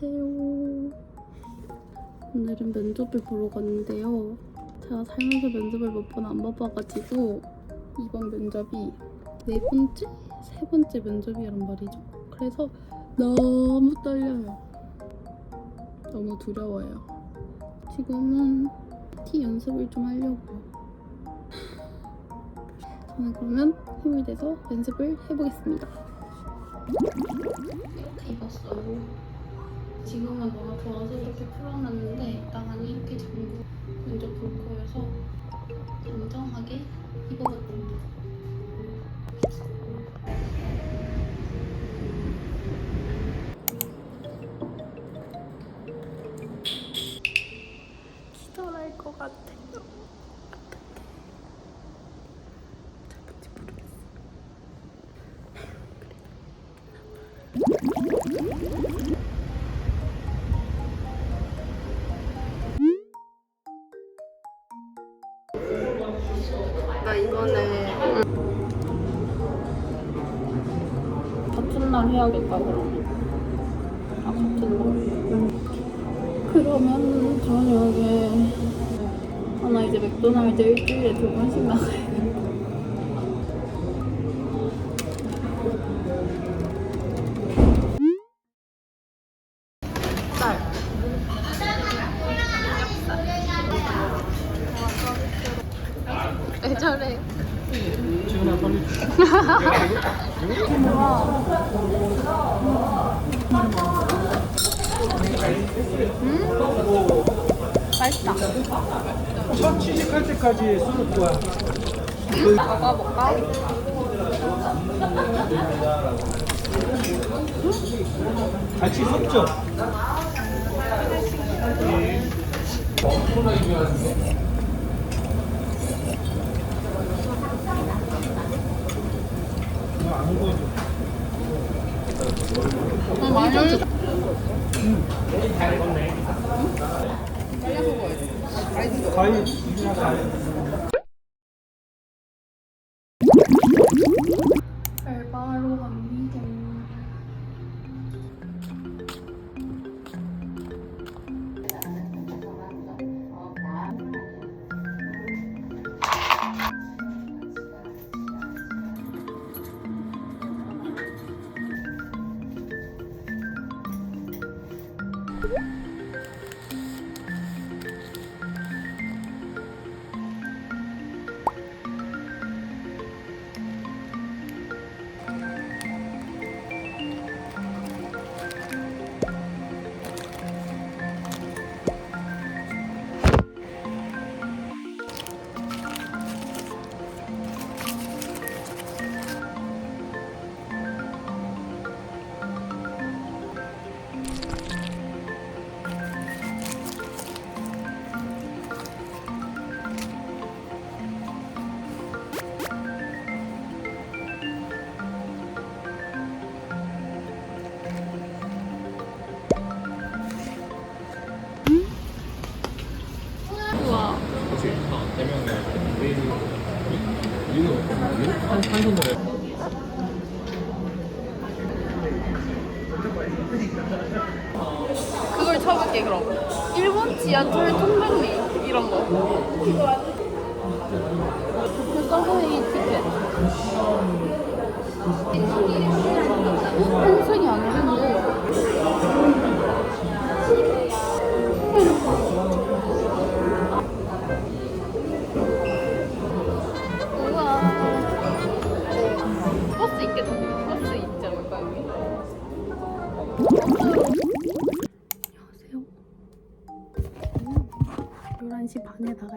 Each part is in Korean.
안녕하세요. 오늘은 면접을 보러 갔는데요. 제가 살면서 면접을 몇 번 안 봐봐가지고 이번 면접이 네 번째? 세 번째 면접이란 말이죠. 그래서 너무 떨려요. 너무 두려워요. 지금은 티 연습을 좀 하려고요. 저는 그러면 힘을 내서 연습을 해보겠습니다. 입었어요. 지금은 너무 더워서 이렇게 풀어놨는데 이따가 이렇게 전부 먼저 볼 거여서 단정하게 입어봤습니다. 해야겠다 그러면 아 같은 날 그러면 저녁에 아나 이제 맥도날드 일주일에 두 번씩 나가야 10시까지 술을 거야. 먹어볼까? 같이 섞죠? 안 구워줘. 많이 올려. 잘먹네 잘려서 구워야 돼. 바로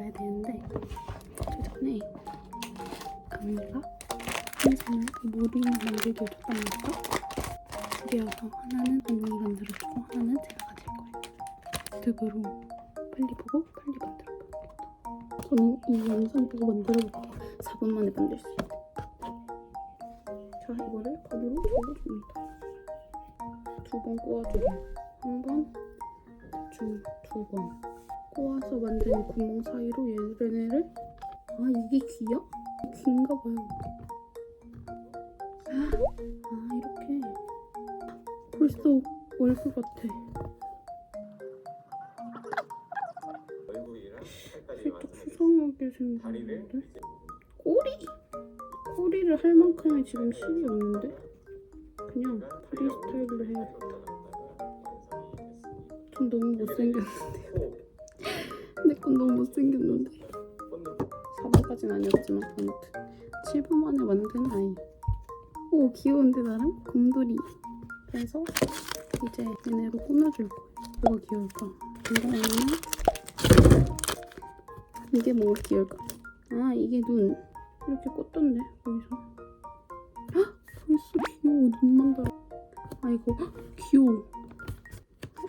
가야 되는데 그 전에 감미가 한손을 모링 만들기 줬단 말이죠. 그래서 하나는 언니 만들어주고 하나는 제가 가질 거예요. 득으로 빨리 보고 빨리 만들어 볼게요. 저는 이 영상 보고 만들어 볼게요. 4분 만에 만들 수 있어요. 자, 이거를 반으로 접어줍니다. 두 번 꼬아주고 한 번, 대충 두 번. 꼬아서 만든 구멍 사이로 얘네를? 아 이게 귀야? 귀인가 봐요. 아, 아 이렇게. 벌써 얼굴 같아. 살짝 수상하게 생겼는데? 꼬리? 꼬리를 할 만큼의 지금 실이 없는데? 그냥 파리 스타일로 해야겠다 좀 너무 못생겼는데? 건 너무 못생겼는데. 4번까지는 아니었지만 아무튼 7분 만에 만든 아이. 오 귀여운데 나름? 곰돌이. 그래서 이제 얘네로 꾸며줄 거예요. 뭐가 귀여울까? 이거는 이게 뭐가 귀여울까? 아 이게 눈 이렇게 꽂던데 거기서 헉! 벌써 귀여워 눈만 달아 아 이거 헉! 귀여워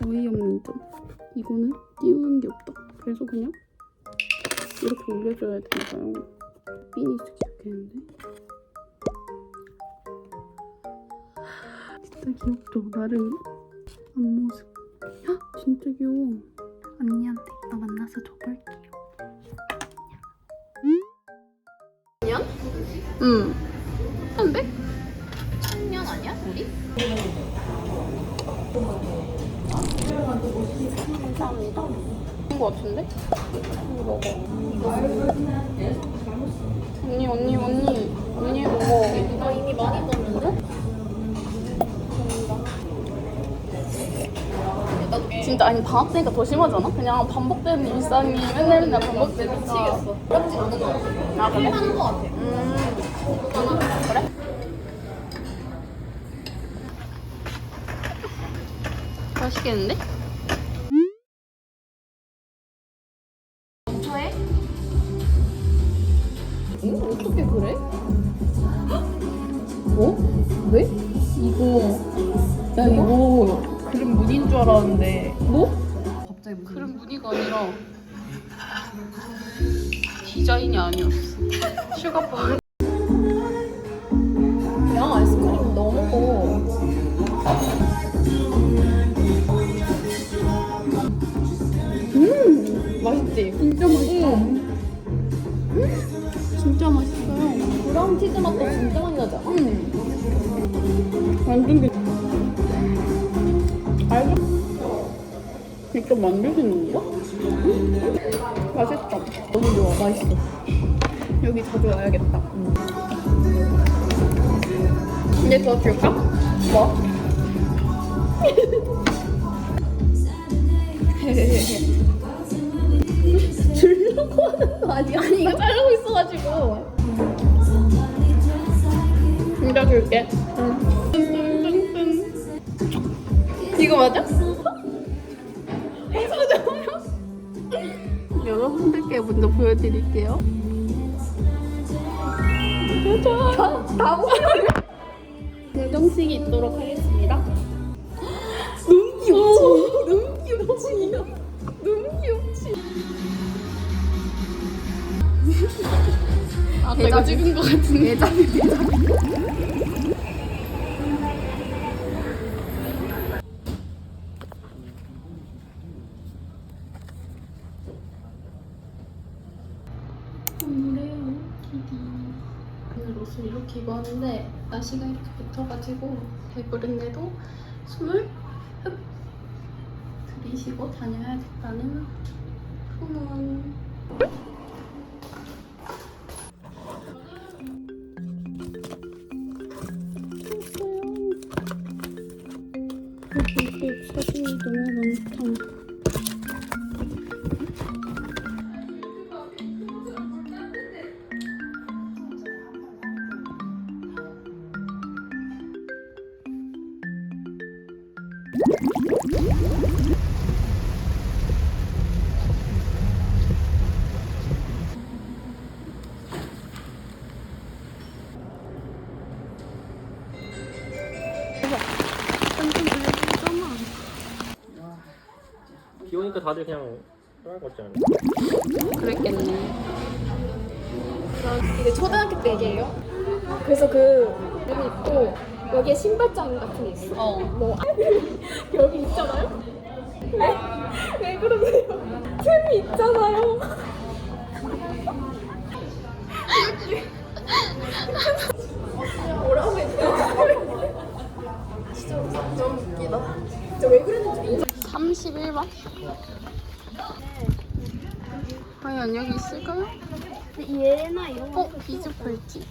어이없는 점 이거는 띄우는 게 없다 그래서 그냥 이렇게 올려줘야 되나봐요 핀이 시작했는데 진짜 귀엽죠 나름 앞모습 헉! 진짜 귀여워 언니한테 이따 만나서 줘볼게요 응. 근데? 청년 아니야? 우리? 감사합니다. 좋은 거 같은데? 이거 먹어. 언니, 언니, 언니. 언니 먹어. 이거 이미 많이 먹는데? 진짜 아니 방학 때니까 더 심하잖아? 그냥 반복되는 일상이 맨날 맨날 반복되니까 미치겠어. 어렵지 않은 것 같아. 아 그래? 할만한 것 같아. 음 그래? 맛있겠는데? 야 이거 그림 무늬인 줄 알았는데. 뭐? 갑자기 무슨 그림 무늬가 아니라 디자인이 아니었어. 슈가볼 직접 만드시는 거야? 음? 맛있다 너무 좋아. 맛있어. 여기 자주 와야겠다 근데 더 줄까? 뭐? 주려고 하는 거 아니야? 아니 이거 자르고 있어가지고 진짜 줄게 응 이거 맞아? 여러분들께 먼저 보여드릴게요 짜잔 다 먹어. 긍정식이 있도록 하겠습니다 너무 귀엽지? 너무 귀엽지? 너무 귀엽지? 아 내가 찍은 거 같은데 오늘의 기디 오늘 옷을 입었는데 날씨가 이렇게 붙어가지고 배부른데도 숨을 흡 들이쉬고 다녀야겠다는 소문 비 오니까 다들 그냥 떠날 것 같지 않아요? 그랬겠네. 이게 초등학교 때 얘기예요. 그래서 그 이름이 있고 여기에 신발장 같은 게 있어. 어. 뭐 여기 있잖아요. 왜? 왜 그러세요? 틈이 있잖아요. 뭐라고 했죠? 11번. 과연 여기 있을까요? 얘나 이런 어, 거. 어, 비즈팔찌.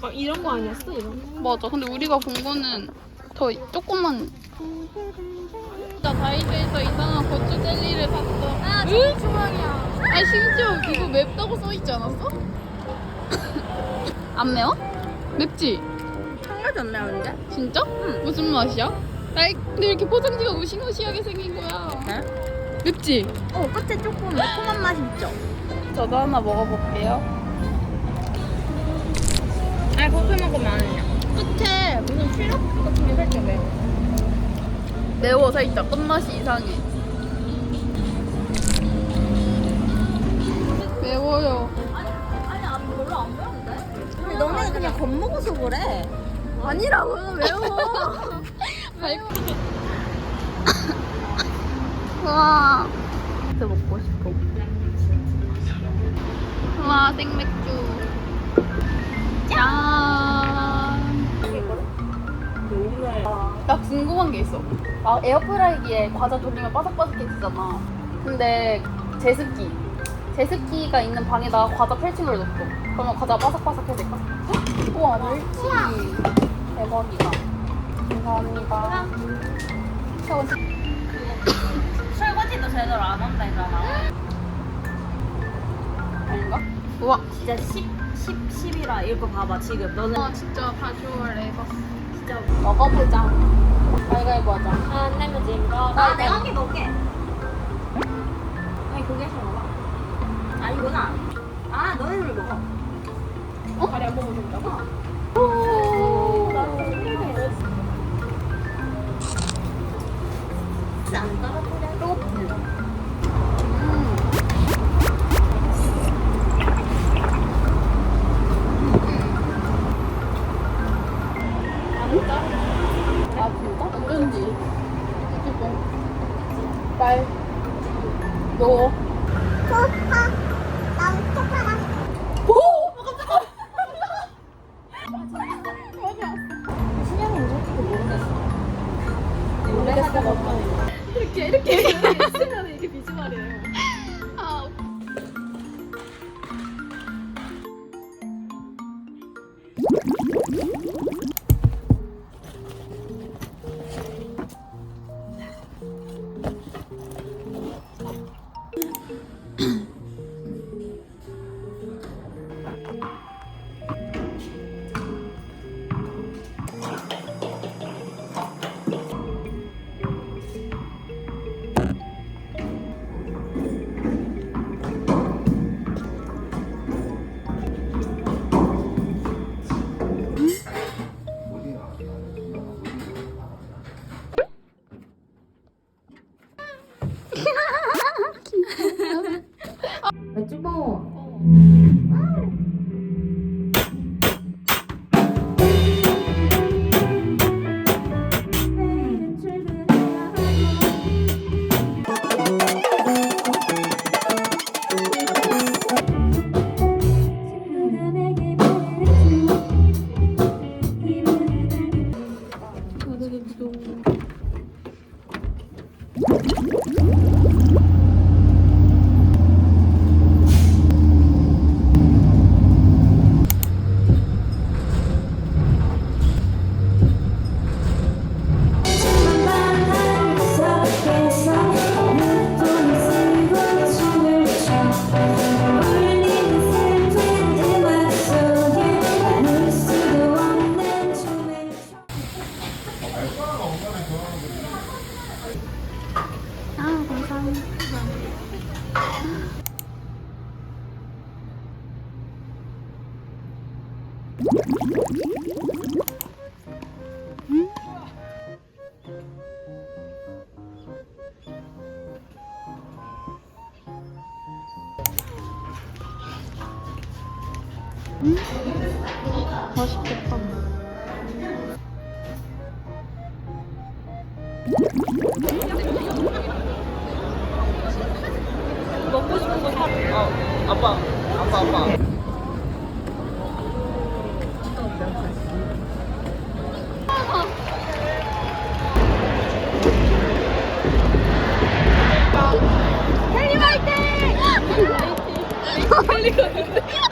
막 이런 거 아니었어? 이런 거? 맞아. 근데 우리가 본 거는 더 조금만. 나 다이소에서 이상한 고추 젤리를 샀어. 아, 응? 주방이야. 아, 심지어 그거 맵다고 써있지 않았어? 안 매워? 맵지? 한 가지 안 매운데? 진짜? 응. 무슨 맛이야? 나 이- 근데 이렇게 포장지가 무시무시하게 생긴 거야. 맵지? 어, 끝에 조금 매콤한 맛이 있죠? 저도 하나 먹어볼게요. 아, 그렇게 먹으면 안 돼. 끝에 무슨 시럽 같은 게 살짝 매워. 매워 살짝 끝맛이 이상해. 매워요. 아니, 안, 별로 안 매운데? 근데 너네가 그냥 겁먹어서 그래. 아니라고, 매워. 와. 진짜 먹고 싶어. 와 생맥주. 짠. 나 궁금한 게 있어. 아, 에어프라이기에 과자 돌리면 바삭바삭해지잖아. 근데 제습기. 제습기가 있는 방에다가 과자 걸 넣었어. 그러면 과자 바삭바삭해질까? 헉! 우와, 멸치. 대박이다. 감사합니다. 저 설거지도 제대로 안 한다 했잖아. 아닌가? 우와. 진짜 10, 10, 10이라 이거 봐봐, 지금. 너는 아, 진짜 가주얼 에바. 진짜. 먹어보자. 가위가위보 하자. 아, 안 내면 진거. 아, 내가 한개 먹게. 아니, 좀 먹어. 아니구나. 아, 너희들 먹어. 어? 다리 안 먹어준다고? 오. 이렇게 이렇게 이게 비주얼이에요. 헬리 화이팅! 헬리 화이팅!